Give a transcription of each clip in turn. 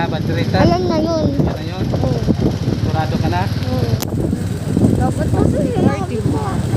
Ah, banderita? Ayan na yun. Ayan na yun? Oo. Sigurado ka na? Oo. Dapat kasi. 31.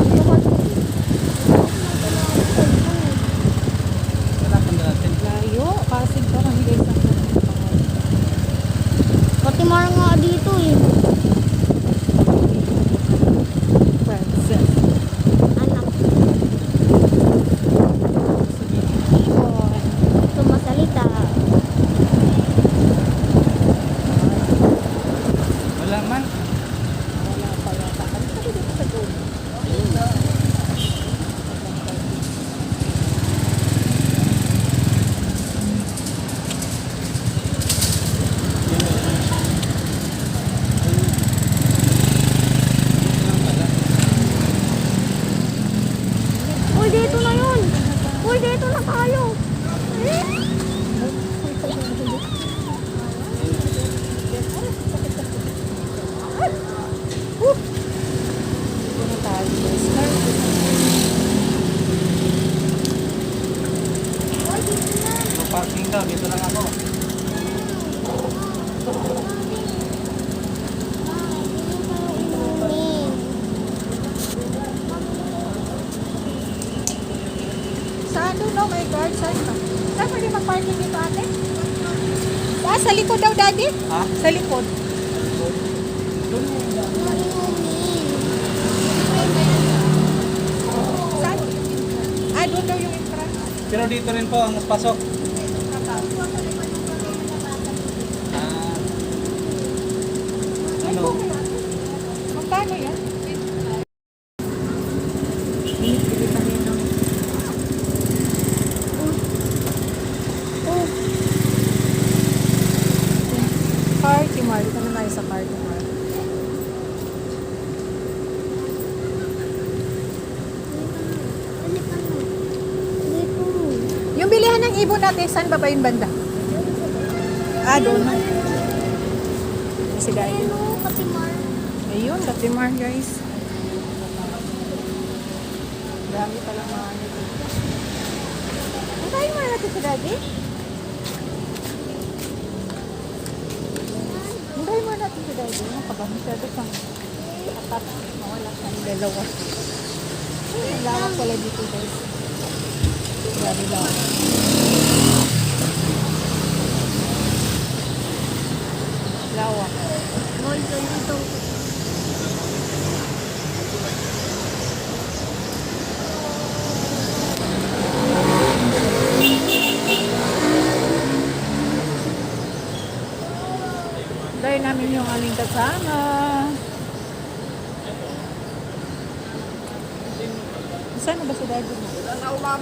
Oh my God. Saan ka? Saan pwede mag-parking dito ate? Ah, sa likod daw daddy? Ha? Sa likod. Saan? Ah, doon daw yung entrance. Pero dito rin po ang pasok. Ah. Ano? Magkano yan? Binibili kami ng Party Mart. Dito na tayo sa Party Mart. Yung bilihan ng ibon natin, saan ba ba yung banda? Ah, doon na. Si Daddy. Ayun, Latimar guys. Dami palang mga ano dito. Ang tayo mga natin sa Daddy? Ang tayo mga natin sa Daddy. Ang kaba masyado pang apat. Mawala ka ng dalawa. Ang lawak pala dito guys. Grabe lawak. Lawak. Dahil namin yung aming kasama. Saan na ba si daddy mo? Wala na ulam.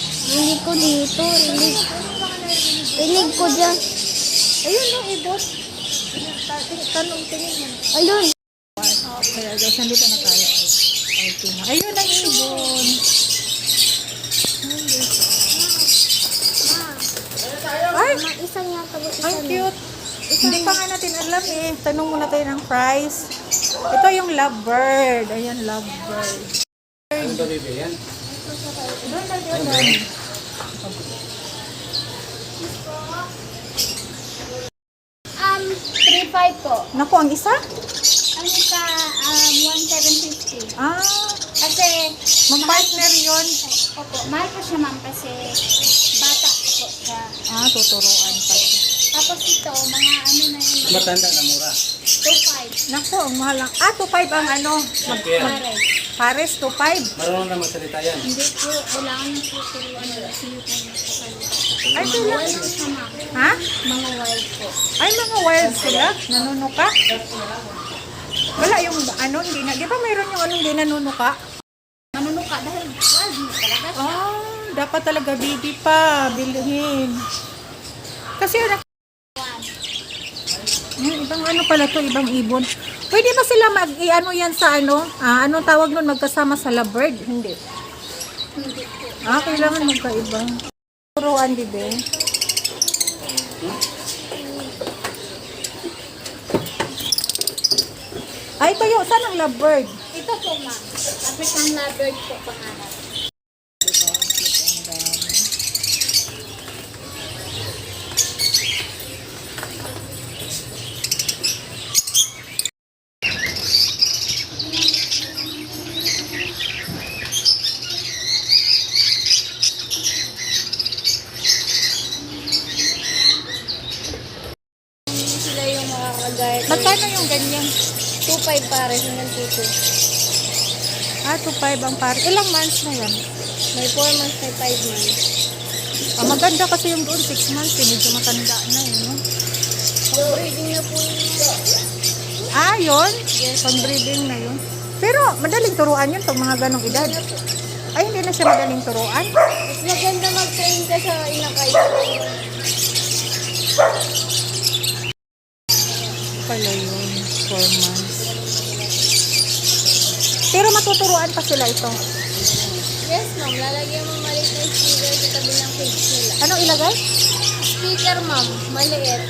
Rinig ko dito. Rinig. Rinig ko dyan. Ayun no, ibot. Tanong tingin mo. Ayun. Kaya guys, nandito na tayo. Ayun ang ibon. Ay, Mga isa niya tabo isa ang cute. Hindi pa nga natin alam eh. Tanong muna tayo ng price. Ito yung lovebird. Ayan, lovebird. Ano ba baby yan? Doon doon doon. Um, 3.5 po. Naku, ang isa? Ang isa, um, 1,750. Ah, Kasi, mag-partner yun. opo, mahal po siya ma'am kasi bata po siya. Ah, tuturuan pa siya. Tapos ito, mga ano na yun, Matanda na mura. 2.5. Naku, ang mahal lang. Ah, 2.5 ang ano. Mag, Pare. Pares 2.5. marunong na magsalita yan. Hindi po, kailangan niyo po turuan na kasi yung kanya Ay, sila. Ha? Mga wild po. Ay, mga wild sila. Nanunuka. Wala yung ano, hindi na. Di ba mayroon yung ano hindi nanunuka? Manunuka dahil wild mo talaga siya. Ah, dapat talaga baby pa. Bilhin. Kasi na... Hmm, ibang ano pala to, ibang ibon. Pwede ba sila mag, i-ano yan sa ano? Ah, anong tawag nun, magkasama sa lovebird? Hindi. Ah, kailangan magkaiba. Turuan, di ba? Ay, yung, saan ang lovebird? Ito po, ma'am. African lovebird po pangalan. Sila yung makakagaya. Magkano yung ganyan? 2.5 pare, hanggang 2.2. Ah, 2.5 ang par. Ilang months na yan? May 4 months, may 5 months. Ah, maganda kasi yung doon, 6 months, eh, medyo matanda na eh, no? Pang-breeding na po yun. Ah, yun? Pang-breeding na yun. Pero, madaling turuan yun pag mga ganong edad. Ay, hindi na siya madaling turuan. Mas maganda mag-train ka sa inakay. Pala yun, 4 months. Pero matuturuan pa sila ito. Yes, ma'am. Lalagyan mo maliit na speaker sa tabi ng cage nila. Ano ilagay? Speaker, ma'am. Maliit.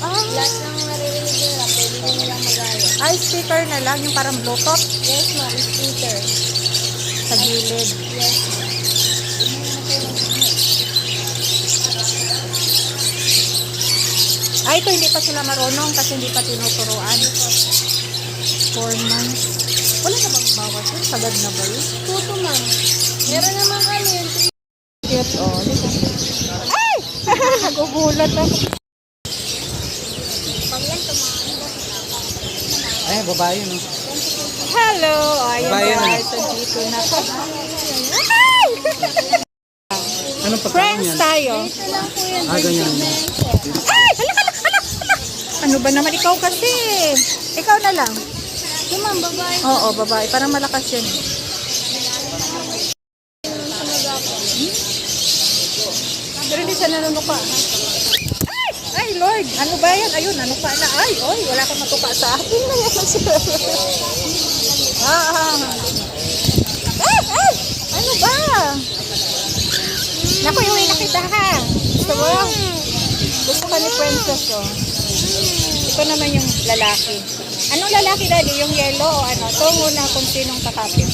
Ah, Lahat ng naririnig nila, pwede din nilang magaya. ay, speaker na lang, yung parang bluetooth Yes, ma'am. Speaker. sa gilid. Yes. Ay, ito hindi pa sila marunong kasi hindi pa tinuturuan. 4 months. Na bawat yun? Sagad na ba yun? Tuto, ma'am. Meron naman kami Cute, oh. Ay! Nagugulat ako. Ay, babae, no? Hello! Ayun na. guys, dito na ako. Ay! Anong pagkain Friends yan? tayo. Ah, ganyan. Ay! Hala, hala, hala! Ano ba naman ikaw kasi? Ikaw na lang. Ma'am. Babae. Oo, babae. Parang malakas yun. Pero hindi siya nanunuka. Ay! Ay, Lord! Ano ba yan? Ayun, nanuka na. Ay, oy, wala kang matuka sa akin na yan. ah, ah. Ay, ay! Ano ba? Naku, iuwi na kita ha. Gusto mo? Gusto ka ni Princess, oh. Ito naman yung lalaki. Anong lalaki, Daddy? Yung yellow o ano? Ito muna kung sinong kakapit.